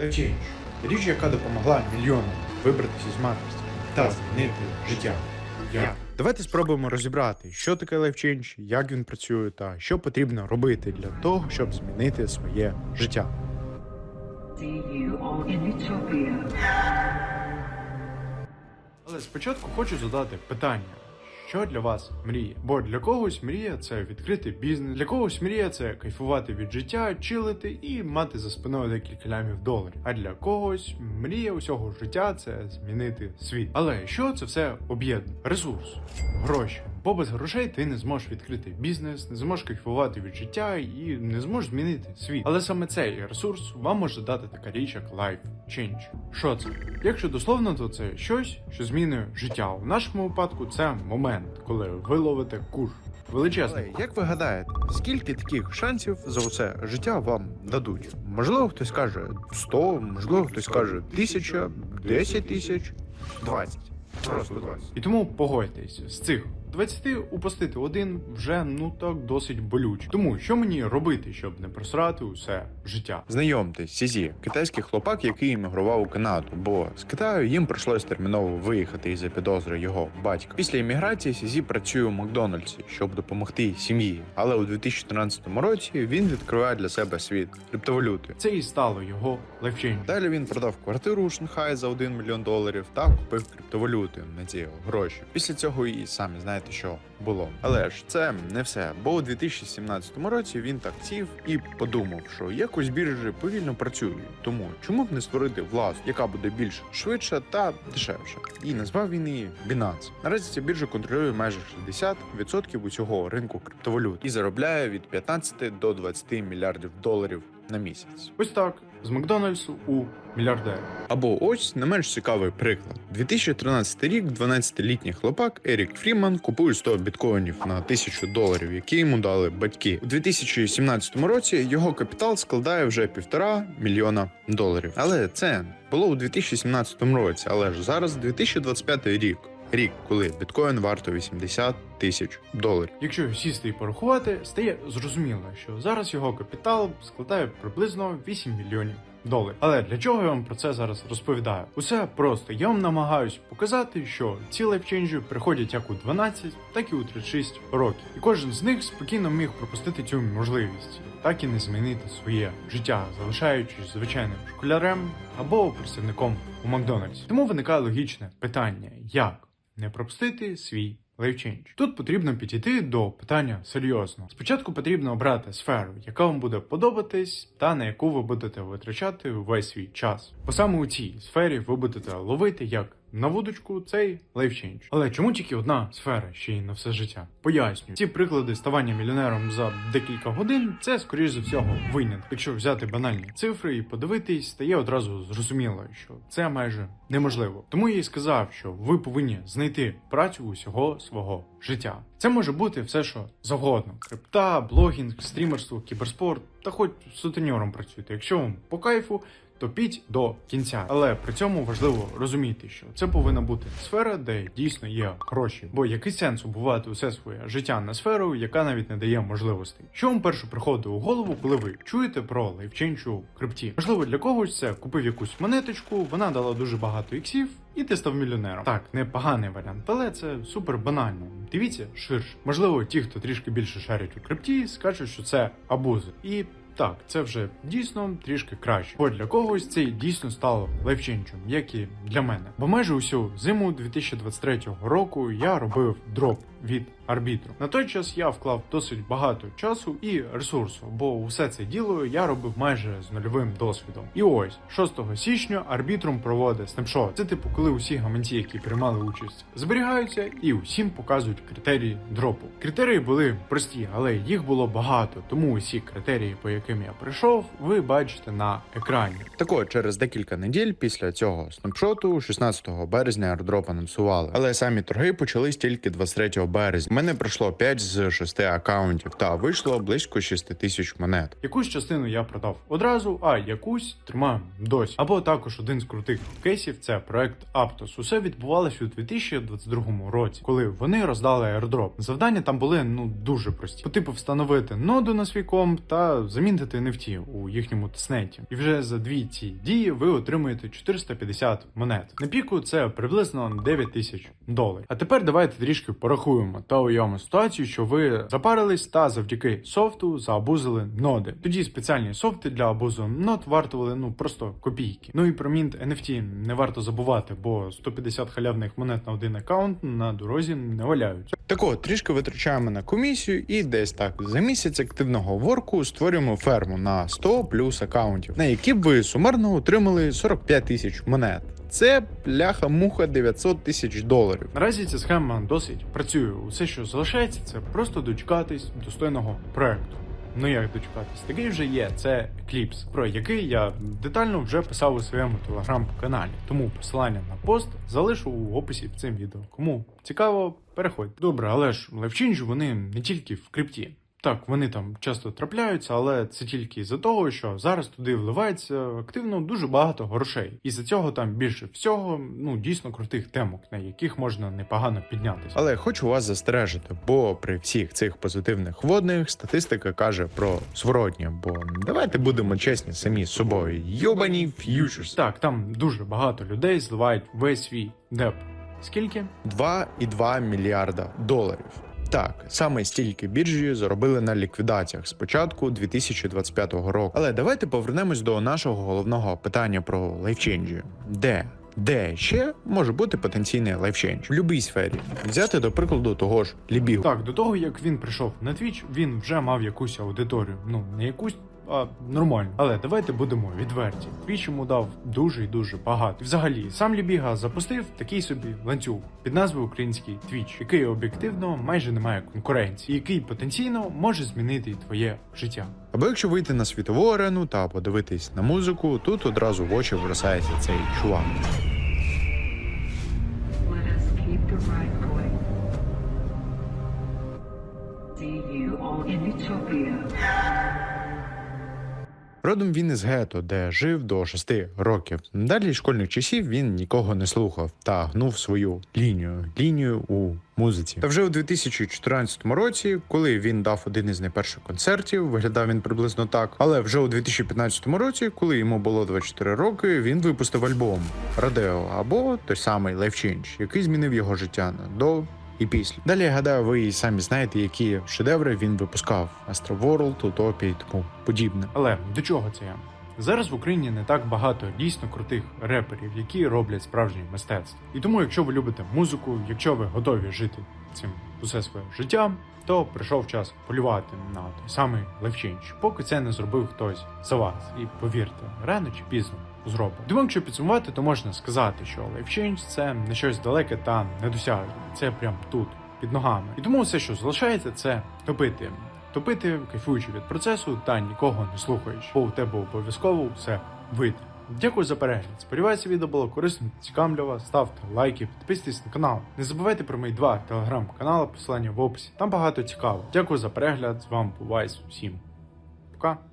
LifeChange – річ, яка допомогла мільйонам вибратися з марності та змінити життя. Я. Давайте спробуємо розібрати, що таке LifeChange, як він працює та що потрібно робити для того, щоб змінити своє життя. Але спочатку хочу задати питання. Що для вас мрія? Бо для когось мрія це відкрити бізнес, для когось мрія це кайфувати від життя, чилити і мати за спиною декілька лямів доларів. А для когось мрія усього життя це змінити світ. Але що це все об'єднує? Ресурс, гроші. Бо без грошей ти не зможеш відкрити бізнес, не зможеш кайфувати від життя і не зможеш змінити світ. Але саме цей ресурс вам може дати така річ, як Life Change. Що це? Якщо дословно, то це щось, що змінює життя. У нашому випадку це момент, коли ви ловите куш. Величезний. Але як ви гадаєте, скільки таких шансів за усе життя вам дадуть? Можливо, хтось скаже 100, можливо, хтось скаже 1000, 10 тисяч, 20. Просто 20. І тому погодьтесь, з цих 20 упустити один вже ну так досить болюче. Тому що мені робити, щоб не просрати усе життя? Знайомтесь, Сізі, китайський хлопак, який іммігрував у Канаду, бо з Китаю їм прийшлось терміново виїхати із-за підозри його батька. Після імміграції Сізі працює у Макдональдсі, щоб допомогти сім'ї. Але у 2013 році він відкриває для себе світ криптовалюти. Це і стало його лайфчейнджем. Далі він продав квартиру у Шанхаї за 1 мільйон доларів та купив криптовалюти на ці гроші. Після цього і самі знаєте, що було. Але ж це не все. Бо у 2017 році він так сів і подумав, що якось біржі повільно працюють. Тому чому б не створити власну, яка буде більш швидша та дешевша. І назвав він її Binance. Наразі ця біржа контролює майже 60% усього ринку криптовалют і заробляє від 15 до 20 мільярдів доларів на місяць. Ось так з Макдональдсу у мільярдера. Або ось не менш цікавий приклад. 2013 рік 12-літній хлопак Ерік Фріман купує 100 біткоїнів на 1000 доларів, які йому дали батьки. У 2017 році його капітал складає вже півтора мільйона доларів. Але це було у 2017 році. Але ж зараз 2025 рік. Рік, коли біткоін варто 80 тисяч доларів. Якщо сісти і порахувати, стає зрозуміло, що зараз його капітал складає приблизно 8 мільйонів доларів. Але для чого я вам про це зараз розповідаю? Усе просто я вам намагаюсь показати, що ці лайфченджі приходять як у 12, так і у 36 років, і кожен з них спокійно міг пропустити цю можливість, так і не змінити своє життя, залишаючись звичайним школярем або працівником у Макдональдсі. Тому виникає логічне питання: як не пропустити свій лайфчейндж. Тут потрібно підійти до питання серйозно. Спочатку потрібно обрати сферу, яка вам буде подобатись, та на яку ви будете витрачати весь свій час. Бо саме у цій сфері ви будете ловити як на вудочку цей лайфчейндж. Але чому тільки одна сфера ще й на все життя? Поясню, ці приклади ставання мільйонером за декілька годин це скоріш за всього виняток. Якщо взяти банальні цифри і подивитись, стає одразу зрозуміло, що це майже неможливо. Тому я і сказав, що ви повинні знайти працю усього свого життя. Це може бути все, що завгодно: крипта, блогінг, стрімерство, кіберспорт та хоч сутеньором працюйте. Якщо вам по кайфу. Топіть до кінця, але при цьому важливо розуміти, що це повинна бути сфера, де дійсно є гроші. Бо який сенс убувати усе своє життя на сферу, яка навіть не дає можливостей. Що вам перше приходить у голову, коли ви чуєте про лайфчейндж у крипті? Можливо, для когось це купив якусь монеточку, вона дала дуже багато іксів, і ти став мільйонером. Так, непоганий варіант, але це супер банально. Дивіться ширше. Можливо, ті, хто трішки більше шарять у крипті, скажуть, що це абузи. І так, це вже дійсно трішки краще. Бо для когось це дійсно стало лайфченчем, як і для мене. Бо майже усю зиму 2023 року я робив дроп від арбітру. На той час я вклав досить багато часу і ресурсу, бо усе це діло я робив майже з нульовим досвідом. І ось 6 січня арбітрум проводить снапшот. Це типу, коли усі гаманці, які приймали участь, зберігаються і усім показують критерії дропу. Критерії були прості, але їх було багато, тому усі критерії, по яким я прийшов, ви бачите на екрані. Так от, через декілька неділь після цього снапшоту, 16 березня, airdrop анонсували. Але самі торги почались тільки 23 березня. У мене пройшло 5 з 6 акаунтів та вийшло близько 6 тисяч монет. Якусь частину я продав одразу, а якусь тримаю досі. Або також один з крутих кейсів це проект Aptos. Усе відбувалося у 2022 році, коли вони роздали airdrop. Завдання там були ну дуже прості. По типу встановити ноду на свій комп та замінити NFT у їхньому тестнеті. І вже за дві ці дії ви отримуєте 450 монет. На піку це приблизно 9 тисяч доларів. А тепер давайте трішки порахуємо та уявимо ситуацію, що ви запарились та завдяки софту заабузили ноди. Тоді спеціальні софти для абузу нод вартували ну просто копійки. Ну і про мінт NFT не варто забувати, бо 150 халявних монет на один аккаунт на дорозі не валяються. Так от, трішки витрачаємо на комісію, і десь так за місяць активного ворку створюємо ферму на 100 плюс акаунтів, на які б ви сумарно отримали 45 тисяч монет. Це пляха-муха 900 тисяч доларів. Наразі ця схема досить працює. Усе, що залишається, це просто дочекатись достойного проекту. Ну як дочекатись? Такий вже є. Це Eclipse, про який я детально вже писав у своєму телеграм-каналі. Тому посилання на пост залишу у описі під цим відео. Кому цікаво, переходьте. Добре, але ж левчинджі вони не тільки в крипті. Так, вони там часто трапляються, але це тільки з-за того, що зараз туди вливається активно дуже багато грошей. І за цього там більше всього, ну дійсно крутих темок, на яких можна непогано піднятися. Але хочу вас застережити, бо при всіх цих позитивних водних статистика каже про зворотнє. Бо давайте будемо чесні самі з собою. Йобані ф'ючерс. Так, там дуже багато людей зливають весь свій деп. Скільки? 2,2 мільярда доларів. Так, саме стільки біржі заробили на ліквідаціях з початку 2025 року. Але давайте повернемось до нашого головного питання про лайфченджі. Де? Де ще може бути потенційний лайфчендж? В будь-якій сфері. Взяти до прикладу того ж Лібігу. Так, до того як він прийшов на Twitch, він вже мав якусь аудиторію. Ну, не якусь. А нормально, але давайте будемо відверті. Твіч йому дав дуже і дуже багато. Взагалі, сам Лібіга запустив такий собі ланцюг під назвою Український Твіч, який об'єктивно майже не має конкуренції, який потенційно може змінити твоє життя. Або якщо вийти на світову арену та подивитись на музику, тут одразу в очі бросається цей чувак. Родом він із гетто, де жив до 6 років. Далі школьних часів він нікого не слухав та гнув свою лінію лінію у музиці. Та вже у 2014 році, коли він дав один із найперших концертів, виглядав він приблизно так. Але вже у 2015 році, коли йому було 24 роки, він випустив альбом Радео або той самий Life Change, який змінив його життя на до і після. Далі я гадаю, ви і самі знаєте, які шедеври він випускав: Astro World, Utopia і тому подібне. Але до чого це я? Зараз в Україні не так багато дійсно крутих реперів, які роблять справжнє мистецтво. І тому, якщо ви любите музику, якщо ви готові жити цим усе своє життя, то прийшов час полювати на той самий левчинч, поки це не зробив хтось за вас. І повірте, рано чи пізно зробить. Думаю, якщо підсумувати, то можна сказати, що лайфчейндж це не щось далеке та недосяжне. Це прям тут, під ногами. І тому все, що залишається, це топити. Топити, кайфуючи від процесу та нікого не слухаючи, бо у тебе обов'язково все вийде. Дякую за перегляд. Сподіваюся, відео було корисним цікавим для вас. Ставте лайки, підписуйтесь на канал. Не забувайте про мої два телеграм-канали, посилання в описі. Там багато цікавого. Дякую за перегляд. З вами був Вайс. Всім пока.